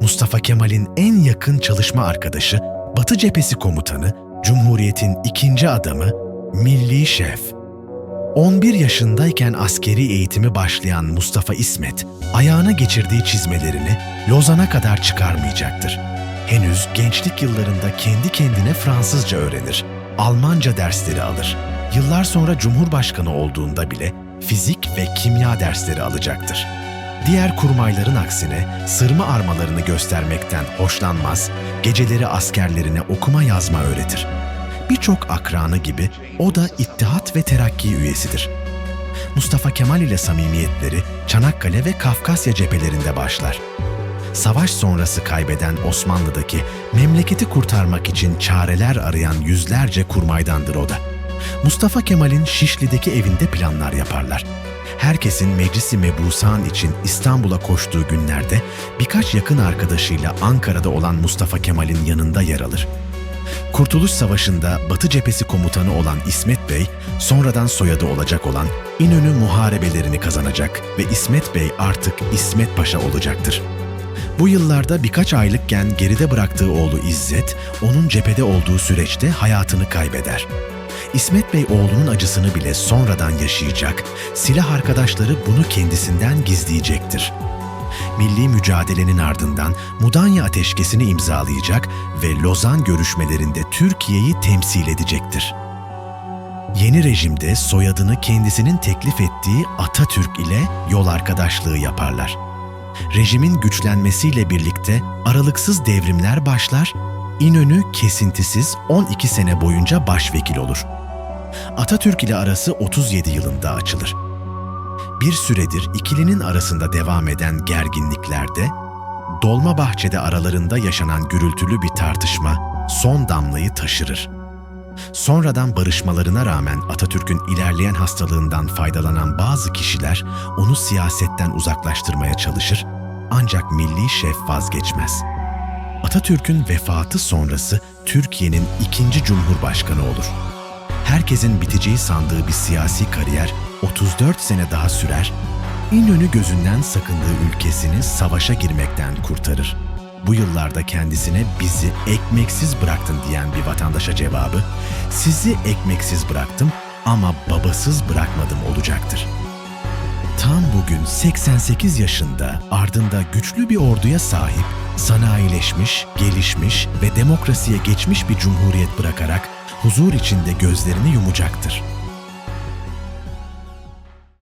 Mustafa Kemal'in en yakın çalışma arkadaşı, Batı Cephesi Komutanı, Cumhuriyet'in ikinci adamı, Milli Şef. 11 yaşındayken askeri eğitimi başlayan Mustafa İsmet, ayağına geçirdiği çizmelerini Lozan'a kadar çıkarmayacaktır. Henüz gençlik yıllarında kendi kendine Fransızca öğrenir, Almanca dersleri alır. Yıllar sonra Cumhurbaşkanı olduğunda bile fizik ve kimya dersleri alacaktır. Diğer kurmayların aksine sırma armalarını göstermekten hoşlanmaz, geceleri askerlerine okuma yazma öğretir. Birçok akranı gibi o da İttihat ve Terakki üyesidir. Mustafa Kemal ile samimiyetleri Çanakkale ve Kafkasya cephelerinde başlar. Savaş sonrası kaybeden Osmanlı'daki memleketi kurtarmak için çareler arayan yüzlerce kurmaydandır o da. Mustafa Kemal'in Şişli'deki evinde planlar yaparlar. Herkesin Meclisi Mebusan için İstanbul'a koştuğu günlerde birkaç yakın arkadaşıyla Ankara'da olan Mustafa Kemal'in yanında yer alır. Kurtuluş Savaşı'nda Batı Cephesi komutanı olan İsmet Bey, sonradan soyadı olacak olan İnönü muharebelerini kazanacak ve İsmet Bey artık İsmet Paşa olacaktır. Bu yıllarda birkaç aylıkken geride bıraktığı oğlu İzzet, onun cephede olduğu süreçte hayatını kaybeder. İsmet Bey oğlunun acısını bile sonradan yaşayacak, silah arkadaşları bunu kendisinden gizleyecektir. Milli mücadelenin ardından Mudanya Ateşkesi'ni imzalayacak ve Lozan görüşmelerinde Türkiye'yi temsil edecektir. Yeni rejimde soyadını kendisinin teklif ettiği Atatürk ile yol arkadaşlığı yaparlar. Rejimin güçlenmesiyle birlikte aralıksız devrimler başlar, İnönü kesintisiz 12 sene boyunca başvekil olur. Atatürk ile arası 37 yılında açılır. Bir süredir ikilinin arasında devam eden gerginliklerde, Dolmabahçe'de aralarında yaşanan gürültülü bir tartışma son damlayı taşırır. Sonradan barışmalarına rağmen Atatürk'ün ilerleyen hastalığından faydalanan bazı kişiler onu siyasetten uzaklaştırmaya çalışır ancak milli şef vazgeçmez. Atatürk'ün vefatı sonrası Türkiye'nin ikinci cumhurbaşkanı olur. Herkesin biteceği sandığı bir siyasi kariyer 34 sene daha sürer, İnönü gözünden sakındığı ülkesini savaşa girmekten kurtarır. Bu yıllarda kendisine bizi ekmeksiz bıraktın diyen bir vatandaşa cevabı, sizi ekmeksiz bıraktım ama babasız bırakmadım olacaktır. Tam bugün 88 yaşında ardında güçlü bir orduya sahip, sanayileşmiş, gelişmiş ve demokrasiye geçmiş bir cumhuriyet bırakarak huzur içinde gözlerini yumacaktır.